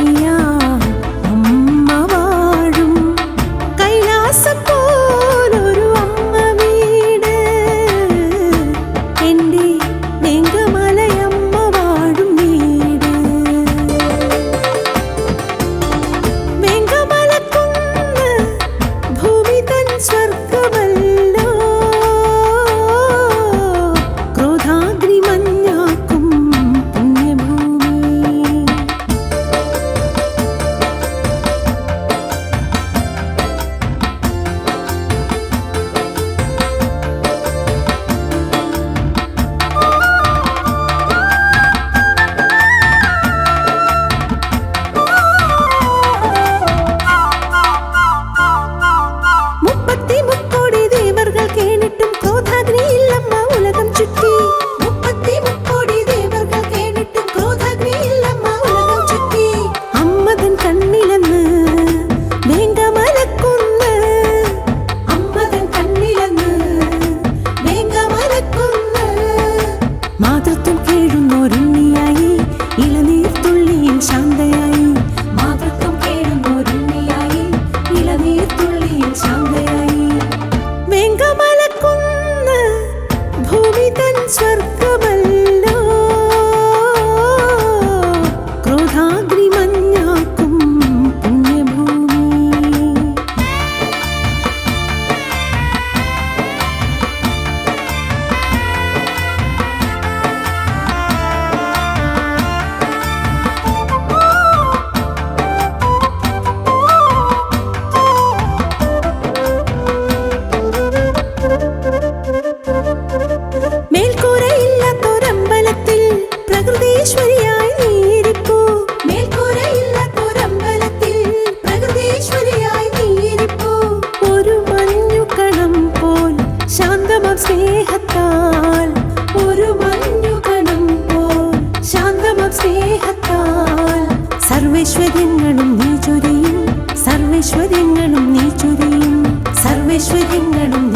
दुनिया പ്രകൃതീശ്വരിയായി ഒരു മഞ്ഞുകണം പോൽ ശാന്തമാം സ്നേഹത്താൽ. ഒരു മഞ്ഞുകണം പോൽ ശാന്തമാം സ്നേഹത്താൽ. സർവേശ്വര്യങ്ങളും നീ ചൊരിയും സർവേശ്വര്യങ്ങളും നീ ചൊരിയും സർവേശ്വര്യങ്ങളും